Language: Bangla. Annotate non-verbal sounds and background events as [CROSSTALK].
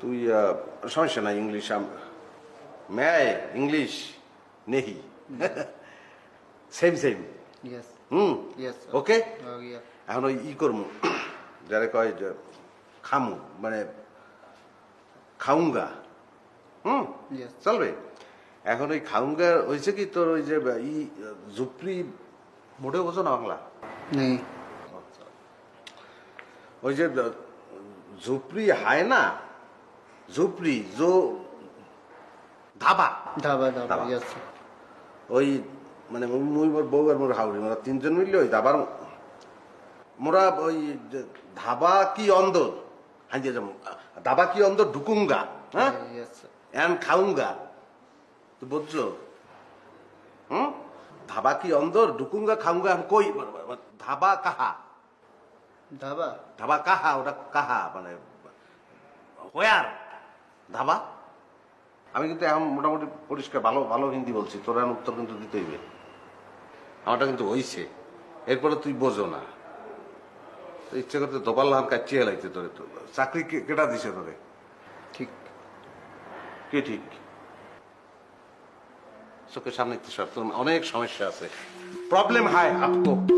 তুই সমস্যা না ইংলিশ ম্যায় ইংলিশ নেহি। [LAUGHS] সেম সেম হুম? ওকে oh, এখন ওই ই করমু। যারা কয় যে খামু মানে খাউঙ্গা হুম? চলবে? এখন ওই খাউঙ্গা হয়েছে কি তোর ওই যে ই ঝুপড়ি মোটেও বোঝো না বাংলা? ওই যে ঝুপড়ি হায় না ঝুপড়ি জো ধাবা। ধাবা ধাবা ওই মানে মুই মোর বউ আর মোর হাউরি মোরা তিনজন মিললে ওই ধাবার মোরা ওই ধাবা কি অন্দর হাঁজিয়ে যাব ধাবা কি অন্দর ঢুকুঙ্গা হ্যাঁ? হ্যাঁ এন খাউঙ্গা। তো বুঝছ? হুম? ধাবা কি অন্দর ঢুকুঙ্গা খাউঙ্গা আমি কই? ধাবা কাহা? ধাবা? ধাবা কাহা ওটা কাহা মানে হোয়ার। ধাবা? আমি কিন্তু এখন মোটামুটি পরিষ্কার ভালো ভালো হিন্দি বলছি। তোর এখন উত্তর কিন্তু দিতে হইবে। আমারটা কিন্তু হইছে। এরপরে তুই বোঝো না। ইচ্ছে করতে দোপাল লাহান কাচিয়ে লাগছে তোরে তো। চাকরি কেটা দিছে তোরে? ঠিক। কে ঠিক? চোখের সামনে একটু অনেক সমস্যা আছে। প্রবলেম হায় আপকো